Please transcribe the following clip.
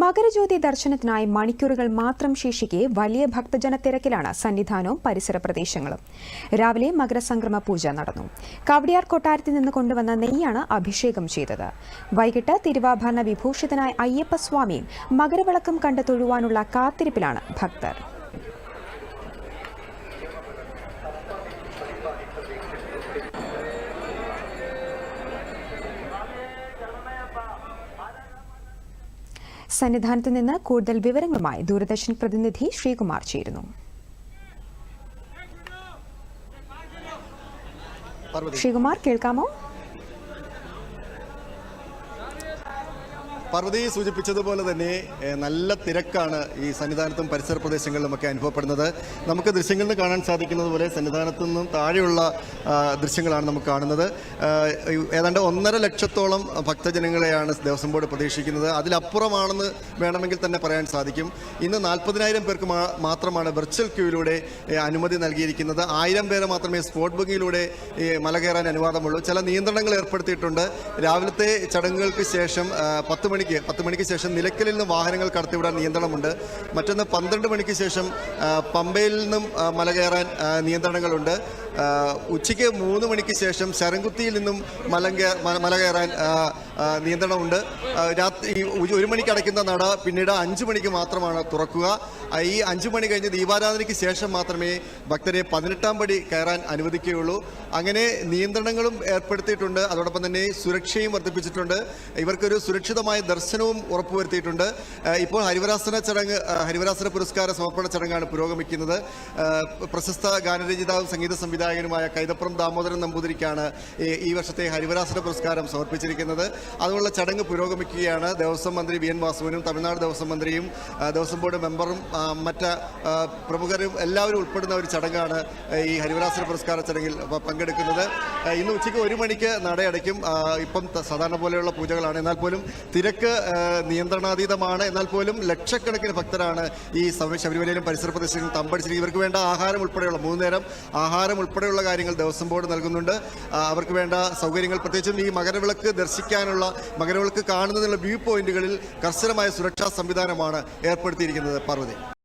മകരജ്യോതി ദർശനത്തിനായി മണിക്കൂറുകൾ മാത്രം ശേഷിക്കെ വലിയ ഭക്തജന തിരക്കിലാണ് സന്നിധാനവും പരിസര പ്രദേശങ്ങളും. രാവിലെ മകരസംക്രമ പൂജ നടന്നു. കവടിയാർ കൊട്ടാരത്തിൽ നിന്ന് കൊണ്ടുവന്ന നെയ്യാണ് അഭിഷേകം ചെയ്തത്. വൈകിട്ട് തിരുവാഭരണ വിഭൂഷിതനായ അയ്യപ്പസ്വാമിയും മകരവിളക്കും കണ്ട് തൊഴുവാനുള്ള കാത്തിരിപ്പിലാണ് ഭക്തർ. സന്നിധാനത്ത് നിന്ന് കൂടുതൽ വിവരങ്ങളുമായി ദൂരദർശൻ പ്രതിനിധി ശ്രീകുമാർ ചേരുന്നു. പാർവതി. ശ്രീകുമാർ കേൾക്കാമോ? പർവതി സൂചിപ്പിച്ചതുപോലെ തന്നെ നല്ല തിരക്കാണ് ഈ സന്നിധാനത്തും പരിസര പ്രദേശങ്ങളിലുമൊക്കെ അനുഭവപ്പെടുന്നത്. നമുക്ക് ദൃശ്യങ്ങളിൽ നിന്ന് കാണാൻ സാധിക്കുന്നത് പോലെ സന്നിധാനത്തു നിന്നും താഴെയുള്ള ദൃശ്യങ്ങളാണ് നമുക്ക് കാണുന്നത്. ഏതാണ്ട് ഒന്നര ലക്ഷത്തോളം ഭക്തജനങ്ങളെയാണ് ദേവസ്വം ബോർഡ് പ്രതീക്ഷിക്കുന്നത്. അതിലപ്പുറമാണെന്ന് വേണമെങ്കിൽ തന്നെ പറയാൻ സാധിക്കും. ഇന്ന് നാൽപ്പതിനായിരം പേർക്ക് മാത്രമാണ് വെർച്വൽ ക്യൂവിലൂടെ അനുമതി നൽകിയിരിക്കുന്നത്. ആയിരം പേരെ മാത്രമേ സ്പോട്ട് ബുക്കിങ്ങിലൂടെ മല കയറാൻ അനുവാദമുള്ളൂ. ചില നിയന്ത്രണങ്ങൾ ഏർപ്പെടുത്തിയിട്ടുണ്ട്. രാവിലത്തെ ചടങ്ങുകൾക്ക് ശേഷം പത്ത് മണിക്ക് പത്ത് മണിക്ക് ശേഷം നിലയ്ക്കലിൽ നിന്ന് വാഹനങ്ങൾ കടത്തിവിടാൻ നിയന്ത്രണമുണ്ട്. മറ്റൊന്ന് പന്ത്രണ്ട് മണിക്ക് ശേഷം പമ്പയിൽ നിന്നും മല കയറാൻ നിയന്ത്രണങ്ങളുണ്ട്. ആ, ഉച്ചയ്ക്ക് മൂന്ന് മണിക്ക് ശേഷം ശരംകുത്തിയിൽ നിന്നും മലങ്ക മല കയറാൻ നിയന്ത്രണമുണ്ട്. രാത്രി ഒരു- മണിക്ക് അടയ്ക്കുന്ന നട പിന്നീട് അഞ്ച് മണിക്ക് മാത്രമാണ് തുറക്കുക. ഈ അഞ്ച് മണി കഴിഞ്ഞ് ദീപാരാധനയ്ക്ക് ശേഷം മാത്രമേ ഭക്തരെ പതിനെട്ടാം പടി കയറാൻ അനുവദിക്കുകയുള്ളൂ. അങ്ങനെ നിയന്ത്രണങ്ങളും ഏർപ്പെടുത്തിയിട്ടുണ്ട്. അതോടൊപ്പം തന്നെ സുരക്ഷയും വർദ്ധിപ്പിച്ചിട്ടുണ്ട്. ഇവർക്കൊരു സുരക്ഷിതമായ ദർശനവും ഉറപ്പുവരുത്തിയിട്ടുണ്ട്. ഇപ്പോൾ ഹരിവരാസന ചടങ്ങ് ഹരിവരാസന പുരസ്കാര സമർപ്പണ ചടങ്ങാണ് പുരോഗമിക്കുന്നത്. പ്രശസ്ത ഗാനരചിതാവും സംഗീത സംവിധായകനുമായ കൈതപ്പുറം ദാമോദരൻ നമ്പൂതിരിക്കാണ് ഈ വർഷത്തെ ഹരിവരാസന പുരസ്കാരം സമർപ്പിച്ചിരിക്കുന്നത്. അതുള്ള ചടങ്ങ് പുരോഗമിക്കുകയാണ്. ദേവസ്വം മന്ത്രി വി എൻ വാസുവിനും തമിഴ്നാട് ദേവസ്വം മന്ത്രിയും ദേവസ്വം ബോർഡ് മെമ്പറും മറ്റ് പ്രമുഖരും എല്ലാവരും ഉൾപ്പെടുന്ന ഒരു ചടങ്ങാണ് ഈ ഹരിവരാസന പുരസ്കാര ചടങ്ങിൽ പങ്കെടുക്കുന്നത്. ഇന്ന് ഉച്ചയ്ക്ക് ഒരു മണിക്ക് നടയടയ്ക്കും. ഇപ്പം സാധാരണ പോലെയുള്ള പൂജകളാണ്. എന്നാൽ പോലും തിരക്ക് നിയന്ത്രണാതീതമാണ്. എന്നാൽ പോലും ലക്ഷക്കണക്കിന് ഭക്തരാണ് ഈ ശബരിമലയിലും പരിസര പ്രദേശങ്ങളിലും തമ്പടിച്ചിരിക്കുന്നത്. ഇവർക്ക് വേണ്ട ആഹാരം ഉൾപ്പെടെയുള്ള മൂന്ന് നേരം ആഹാരം ഉൾപ്പെടെയുള്ള കാര്യങ്ങൾ ദേവസ്വം ബോർഡ് നൽകുന്നുണ്ട്. അവർക്ക് വേണ്ട സൗകര്യങ്ങൾ പ്രത്യേകിച്ചും ഈ മകരവിളക്ക് ദർശിക്കാനുള്ള മകരവിളക്ക് കാണുന്നതിനുള്ള വ്യൂ പോയിന്റുകളിൽ കർശനമായ സുരക്ഷാ സംവിധാനമാണ് ഏർപ്പെടുത്തിയിരിക്കുന്നത് പാർവതി.